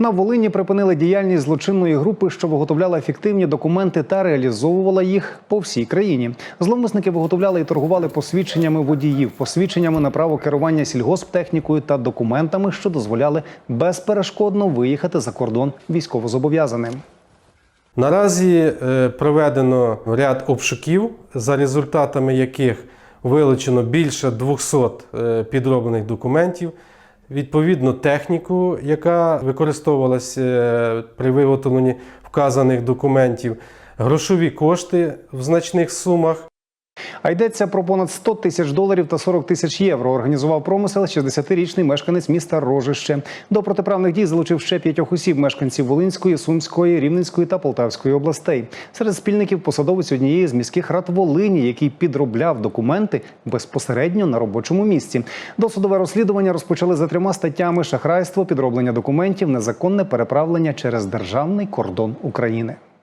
На Волині припинили діяльність злочинної групи, що виготовляла фіктивні документи та реалізовувала їх по всій країні. Зловмисники виготовляли і торгували посвідченнями водіїв, посвідченнями на право керування сільгосптехнікою та документами, що дозволяли безперешкодно виїхати за кордон військовозобов'язаним. Наразі е, проведено ряд обшуків, за результатами яких вилучено більше 200 е, підроблених документів. Відповідно, техніку, яка використовувалася е, при виготовленні вказаних документів, грошові кошти в значних сумах. А йдеться про понад 100 тисяч доларів та 40 тисяч євро. Організував промисел 60-річний мешканець міста Рожище. До протиправних дій залучив ще п'ятьох осіб мешканців Волинської, Сумської, Рівненської та Полтавської областей. Серед спільників посадовець однієї з міських рад Волині, який підробляв документи безпосередньо на робочому місці. Досудове розслідування розпочали за трьома статтями: шахрайство, підроблення документів, незаконне переправлення через державний кордон України.